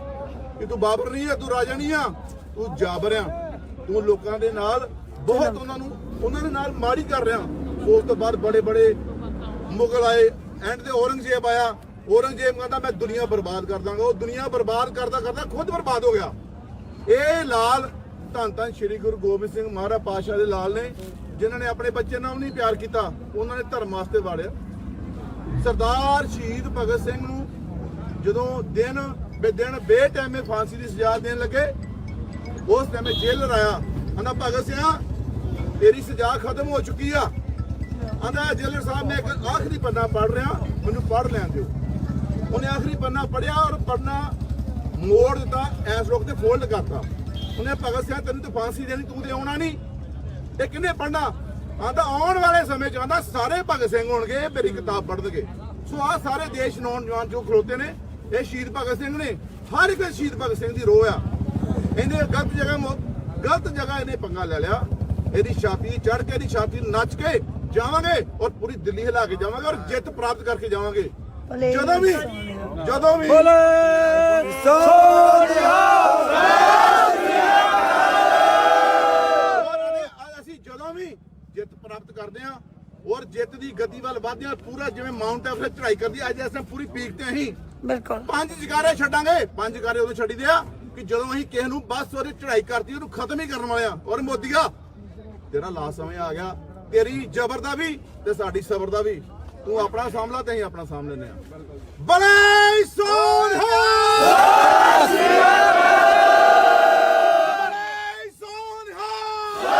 ਕਿ ਤੂੰ ਬਾਬਰ ਨਹੀਂ ਆ, ਤੂੰ ਰਾਜਾ ਨਹੀਂ ਆ, ਤੂੰ ਜਾਬਰ ਆ। ਤੂੰ ਲੋਕਾਂ ਦੇ ਨਾਲ ਬਹੁਤ ਉਹਨਾਂ ਨੂੰ, ਉਹਨਾਂ ਦੇ ਨਾਲ ਮਾੜੀ ਕਰ ਰਿਹਾ। ਉਸ ਤੋਂ ਬਾਅਦ ਬੜੇ ਬੜੇ ਮੁਗਲ ਆਏ, ਐਂਡ ਤੇ ਔਰੰਗਜ਼ੇਬ ਆਇਆ। ਔਰੰਗਜ਼ੇਬ ਕਹਿੰਦਾ ਮੈਂ ਦੁਨੀਆ ਬਰਬਾਦ ਕਰ ਦਾਂਗਾ, ਉਹ ਦੁਨੀਆ ਬਰਬਾਦ ਕਰਦਾ ਕਰਦਾ ਖੁਦ ਬਰਬਾਦ ਹੋ ਗਿਆ। ਇਹ ਲਾਲ ਧੰਨ ਧੰਨ ਸ੍ਰੀ ਗੁਰੂ ਗੋਬਿੰਦ ਸਿੰਘ ਮਹਾਰਾਜ ਪਾਤਸ਼ਾਹ ਦੇ ਲਾਲ ਨੇ, ਜਿਨ੍ਹਾਂ ਨੇ ਆਪਣੇ ਬੱਚੇ ਨਾਲ ਨਹੀਂ ਪਿਆਰ ਕੀਤਾ, ਉਹਨਾਂ ਨੇ ਧਰਮ ਵਾਸਤੇ ਵਾੜਿਆ। ਸਰਦਾਰ ਸ਼ਹੀਦ ਭਗਤ ਸਿੰਘ ਨੂੰ ਜਦੋਂ ਦਿਨ ਬੇ ਦਿਨ ਬੇਟਾਈਮੇ ਫਾਂਸੀ ਦੀ ਸਜ਼ਾ ਦੇਣ ਲੱਗੇ, ਉਸ ਟਾਈਮੇ ਜੇਲਰ ਆਇਆ ਕਹਿੰਦਾ, ਭਗਤ ਸਿੰਘ, ਤੇਰੀ ਸਜ਼ਾ ਖਤਮ ਹੋ ਚੁੱਕੀ ਆ। ਕਹਿੰਦਾ ਜੇਲਰ ਸਾਹਿਬ ਮੈਂ ਇੱਕ ਆਖਰੀ ਪੰਨਾ ਪੜ੍ਹ ਰਿਹਾ, ਮੈਨੂੰ ਪੜ੍ਹ ਲੈਣ ਦਿਓ। ਉਹਨੇ ਆਖਰੀ ਪੰਨਾ ਪੜਿਆ ਔਰ ਪੜਨਾ ਮੋੜ ਦਿੱਤਾ, ਐਸ ਲੋਕ ਤੇ ਫੋਲਡ ਕਰਤਾ ਉਹਨੇ ਭਗਤ ਸਿੰਘ ਤੈਨੂੰ ਤੇ ਫਾਂਸੀ ਦੇਣੀ, ਤੂੰ ਤੇ ਆਉਣਾ ਨਹੀਂ। ਇਹ ਕਿੰਨੇ ਪੜਨਾ ਆਂਦਾ ਆਉਣ ਵਾਲੇ ਸਮੇਂ ਚ ਆਂਦਾ ਸਾਰੇ ਭਗਤ ਸਿੰਘ ਹੋਣਗੇ ਮੇਰੀ ਕਿਤਾਬ ਪੜ੍ਹਨਗੇ। ਸੋ ਆ ਸਾਰੇ ਦੇਸ਼ ਨੌਜਵਾਨ ਜੋ ਖਲੋਤੇ ਨੇ, ਇਹ ਸ਼ਹੀਦ ਭਗਤ ਸਿੰਘ ਨੇ, ਹਰ ਇੱਕ ਸ਼ਹੀਦ ਭਗਤ ਸਿੰਘ ਦੀ ਰੋਹ ਆ। ਇਹਨੇ ਗਲਤ ਜਗ੍ਹਾ ਗਲਤ ਜਗ੍ਹਾ ਇਹਨੇ ਪੰਗਾ ਲੈ ਲਿਆ। ਇਹਦੀ ਛਾਤੀ ਚੜ ਕੇ, ਇਹਦੀ ਛਾਤੀ ਨੱਚ ਕੇ ਜਾਵਾਂਗੇ ਔਰ ਪੂਰੀ ਦਿੱਲੀ ਹਿਲਾ ਕੇ ਜਾਵਾਂਗੇ ਔਰ ਜਿੱਤ ਪ੍ਰਾਪਤ ਕਰਕੇ ਜਾਵਾਂਗੇ। ਜਦੋਂ ਵੀ ਜਦੋਂ ਵੀ। ਔਰ ਅਸੀਂ- ਅਸੀਂ ਜਦੋਂ ਵੀ ਜਿੱਤ ਪ੍ਰਾਪਤ ਕਰਦੇ ਹਾਂ ਔਰ ਜਿੱਤ ਦੀ ਗਤੀ ਵੱਲ ਵਧਦੇ ਹਾਂ ਪੂਰਾ ਜਿਵੇਂ ਮਾਊਂਟ ਐਵਰੈਸਟ ਚੜ੍ਹਾਈ ਕਰਦੀ ਅੱਜ ਅਸੀਂ ਪੂਰੀ ਪੀਕ ਤੇ ਅਸੀਂ ਬਿਲਕੁਲ। ਪੰਜ ਜਗਾਰੇ ਛੱਡਾਂਗੇ। ਪੰਜ ਜਗਾਰੇ ਉਦੋਂ ਛੱਡੀ ਦੇ ਆ ਕਿ ਜਦੋਂ ਅਸੀਂ ਕਿਸੇ ਨੂੰ ਬਸ ਉਹਦੀ ਚੜ੍ਹਾਈ ਕਰਤੀ ਉਹਨੂੰ ਖਤਮ ਹੀ ਕਰਨ ਵਾਲੇ ਆ ਔਰ ਮੋਦੀਆ ਤੇਰਾ ਲਾਸਟ ਸਮੇਂ ਆ ਗਿਆ। ਤੇਰੀ ਜ਼ਬਰ ਦਾ ਵੀ ਤੇ ਸਾਡੀ ਸਬਰ ਦਾ ਵੀ। ਤੂੰ ਆਪਣਾ ਸਾਹਮਣਾ ਤੇ ਅਸੀਂ ਆਪਣਾ ਸਾਂਭ ਲੈਂਦੇ ਆ ਬਲੇ ਸੋਨ ਹੈ ਬਲੇ ਸੋਨ ਹੈ ਬਲੇ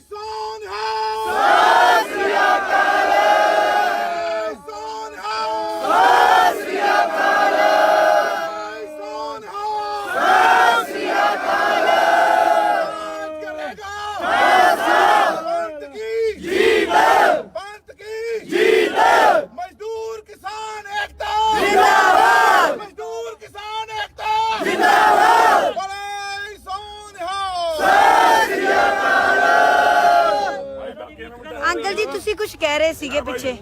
ਸੋਨ ਹੈ ਬਲੇ ਸੋਨ ਹੈ ਮਜ਼ਦੂਰ ਕਿਸਾਨ ਏਕਤਾ ਜਿੰਦਾਬਾਦ ਮਜ਼ਦੂਰ ਕਿਸਾਨ ਏਕਤਾ ਜਿੰਦਾਬਾਦ ਬੋਲੇ ਸੋਨਿਹਾ ਅੰਕਲ ਜੀ ਤੁਸੀਂ ਕੁਝ ਕਹਿ ਰਹੇ ਸੀਗੇ ਪਿੱਛੇ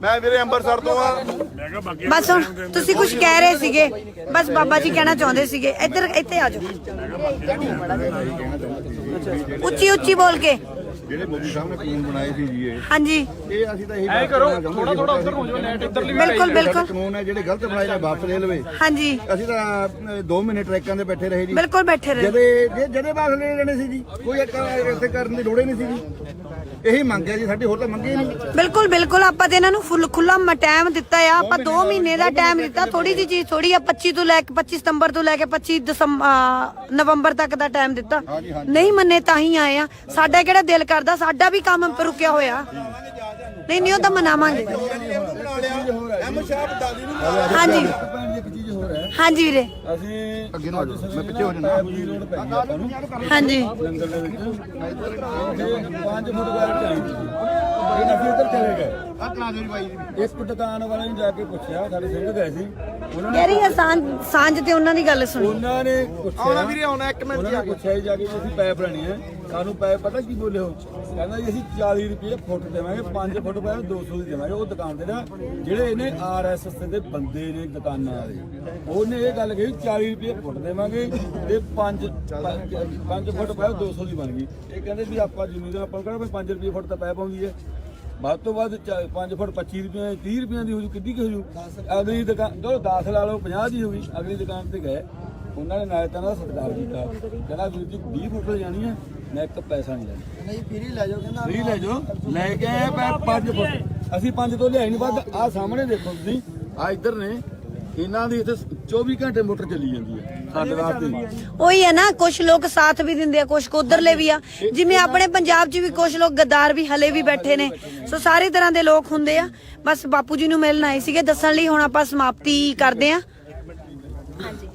ਮੈਂ ਵੀਰੇ ਅੰਮ੍ਰਿਤਸਰ ਤੋਂ ਆ। ਬਸ ਹੁਣ ਤੁਸੀਂ ਕੁਝ ਕਹਿ ਰਹੇ ਸੀਗੇ ਬਸ ਬਾਬਾ ਜੀ ਕਹਿਣਾ ਚਾਹੁੰਦੇ ਸੀਗੇ। ਇੱਧਰ ਇੱਥੇ ਆ ਜਾਓ। ਉੱਚੀ ਉੱਚੀ ਬੋਲ ਕੇ। ਜਿਹੜੇ ਮੋਦੀ ਸਾਹਿਬ ਨੇ ਕਾਨੂੰਨ ਬਣਾਏ ਸੀ ਜੀ ਇਹ ਹਾਂਜੀ। ਇਹ ਅਸੀਂ ਤਾਂ ਇਹੀ ਐ ਕਰੋ ਥੋੜਾ ਥੋੜਾ ਉਧਰ ਹੋ ਜਾਓ ਨੈਟ ਇੱਧਰਲੀ ਵੀ ਬਿਲਕੁਲ ਬਿਲਕੁਲ। ਕਾਨੂੰਨ ਹੈ ਜਿਹੜੇ ਗਲਤ ਬਣਾਏ ਨੇ ਵਾਪਸ ਲੈ ਲਵੇ। ਹਾਂਜੀ। ਅਸੀਂ ਤਾਂ 2 ਮਹੀਨੇ ਟਰੈਕਾਂ ਤੇ ਬੈਠੇ ਰਹੇ ਜੀ। ਬਿਲਕੁਲ ਬੈਠੇ ਰਹੇ। ਜਦੇ ਜਦੇ ਵਾਪਸ ਲੈ ਲੈਣੇ ਸੀ ਜੀ ਕੋਈ ਇੱਕ ਇੱਥੇ ਕਰਨ ਦੀ ਲੋੜ ਹੀ ਨਹੀਂ ਸੀ ਜੀ। ਇਹੀ ਮੰਗਿਆ ਜੀ ਸਾਡੀ ਹੋਰ ਮੰਗੇ ਨਹੀਂ। ਬਿਲਕੁਲ ਬਿਲਕੁਲ ਆਪਾਂ ਤੇ ਇਹਨਾਂ ਨੂੰ ਫੁੱਲ ਖੁੱਲਾ ਟਾਈਮ ਦਿੱਤਾ ਆ। ਆਪਾਂ 2 ਮਹੀਨੇ ਦਾ ਟਾਈਮ ਦਿੱਤਾ। ਥੋੜੀ ਜੀ ਚੀਜ਼ ਥੋੜੀ ਆ 25 ਤੋਂ ਲੈ ਕੇ 25 ਸਤੰਬਰ ਤੋਂ ਲੈ ਕੇ 25 ਦਸੰਬਰ ਨਵੰਬਰ ਤੱਕ ਦਾ ਟਾਈਮ ਦਿੱਤਾ। ਨਹੀਂ ਮੰਨੇ ਤਾਂ ਹੀ ਆਏ ਆ। ਸਾਡਾ ਕਿਹੜਾ ਦਿਲ ਕਰਦਾ? ਸਾਡਾ ਵੀ ਕੰਮ ਰੁਕਿਆ ਹੋਇਆ। ਨਹੀਂ ਨਹੀਂ ਉਹ ਤਾਂ ਮਨਾਵਾਂਗੇ। ਹਾਂਜੀ। ਹੈ। ਹਾਂਜੀ ਵੀਰੇ। ਅਸੀਂ ਅੱਗੇ ਨੂੰ ਆ ਜਾਓ। ਮੈਂ ਪਿੱਛੇ ਹੋ ਜਾਣਾ ਜੀ ਰੋਡ ਪੈ ਗਈ ਆਪਾਂ ਨੂੰ ਹਾਂਜੀ। ਲੰਗਰ ਦੇ ਵਿੱਚ। ਇੱਥੇ 5 ਫੁੱਟ ਗੈਰ ਚਾਹੀਦੀ ਸੀ। ਇਹਨਾਂ ਅਸੀਂ ਉੱਧਰ ਚਲੇ ਗਏ। ਆ ਕਲਾ ਦੇ ਬਾਈ ਜੀ। ਇੱਕ ਦੁਕਾਨ ਵਾਲੇ ਨੂੰ ਜਾ ਕੇ ਪੁੱਛਿਆ ਸਾਡੇ ਸਿੰਘ ਗਏ ਸੀ। ਉਹਨਾਂ ਨੇ ਯਾਰੀ ਸਾਂਝ ਸਾਂਝ ਤੇ ਉਹਨਾਂ ਦੀ ਗੱਲ ਸੁਣੀ। ਉਹਨਾਂ ਨੇ ਪੁੱਛਿਆ ਆਉਣਾ ਵੀਰੇ ਆਉਣਾ ਇੱਕ ਮਿੰਟ ਜਾ ਪੁੱਛਿਆ ਜੀ ਜਾ ਕੇ ਵੀ ਅਸੀਂ ਪੈਪ ਲੈਣੀ ਹੈ। ਸਾਨੂੰ ਪੈਪ ਪਤਾ ਕੀ ਬੋਲੇ ਹੋ ਕਹਿੰਦਾ ਜੀ ਅਸੀਂ 40 ਰੁਪਏ ਫੁੱਟ ਦੇਵਾਂਗੇ 5 ਫੁੱਟ ਪੈਪ 200 ਦੀ ਦੇਵਾਂਗੇ। ਉਹ ਦੁਕਾਨ ਤੇ ਨਾ ਜਿਹੜੇ ਇਹਨੇ ਆਰਐਸਐਸ ਦੇ ਬੰਦੇ ਨੇ ਦੁਕਾਨਾਂ ਵਾਲੇ। ਉਹਨੇ ਇਹ ਗੱਲ ਕਹੀ 40 ਰੁਪਏ ਫੁੱਟ ਦੇਵਾਂਗੇ ਤੇ 5 5 ਫੁੱਟ ਪੈਪ 200 ਦੀ ਬਣ ਗਈ। ਇਹ ਕਹਿੰਦੇ ਵੀ ਆਪਾਂ ਜ਼ਿਮੀਦਾਰ ਆਪਾਂ ਨੂੰ ਕਹਿੰਦਾ ਵੀ 5 ਰੁਪਏ ਫੁੱਟ ਤਾਂ ਪੈਪ ਆਉਂਦੀ ਹੈ। ਵੱਧ ਤੋਂ ਵੱਧ 5 ਫੁੱਟ 25 ਰੁਪਏ 30 ਰੁਪਏ ਦੀ ਹੋ ਜੂ ਕਿੱਡੀ ਕੀ ਹੋ ਜੂ? ਅਗਲੀ ਦੁਕਾਨ ਜੋ 10 ਲਾ ਲਓ 50 ਦੀ ਹੋ ਗਈ ਅਗਲੀ ਦੁਕਾਨ ਤੇ ਗਏ। ਉਹਨਾਂ ਨੇ ਨਾਲੇ ਤਾਂ ਨਾ ਸਤਿਕਾਰ ਕੀਤਾ। ਕਹਿੰਦਾ ਵੀਰ ਜੀ 20 ਫੁੱਟ ਜਾਣੀ ਹੈ ਮੈਂ ਇੱਕ ਪੈਸਾ ਨਹੀਂ ਲੈਣਾ। ਨਹੀਂ ਫ੍ਰੀ ਲੈ ਜਾਓ ਕਹਿੰਦਾ ਫ੍ਰੀ ਲੈ ਜਾਓ। ਲੈ ਕੇ ਆਏ ਪੈ 5 ਫੁੱਟ। ਅਸੀਂ 5 ਤੋਂ ਲਿਆਈ ਨਹੀਂ ਵੱਧ ਆਹ ਸਾਹਮਣੇ ਦੇਖੋ ਤੁਸੀਂ ਆ ਇੱਧਰ ਨੇ। ਇਹਨਾਂ ਦੀ ਇੱਥੇ 24 ਘੰਟੇ ਮੋਟਰ ਚੱਲੀ ਜਾਂਦੀ ਹੈ ਸਾਡੇ ਵਾਸਤੇ। ਉਹੀ ਹੈ ਨਾ ਕੁਝ ਲੋਕ ਸਾਥ ਵੀ ਦਿੰਦੇ ਆ ਕੁਝ ਉਧਰਲੇ ਵੀ ਆ। ਜਿਵੇਂ ਆਪਣੇ ਪੰਜਾਬ 'ਚ ਵੀ ਕੁਝ ਲੋਕ ਗੱਦਾਰ ਵੀ ਹਲੇ ਵੀ ਬੈਠੇ ਨੇ। ਸੋ ਸਾਰੇ ਤਰ੍ਹਾਂ ਦੇ ਲੋਕ ਹੁੰਦੇ ਆ। ਬਸ ਬਾਪੂ ਜੀ ਨੂੰ ਮਿਲਣ ਆਏ ਸੀਗੇ ਦੱਸਣ ਲਈ ਹੁਣ ਆਪਾਂ ਸਮਾਪਤੀ ਕਰਦੇ ਆ। ਹਾਂਜੀ।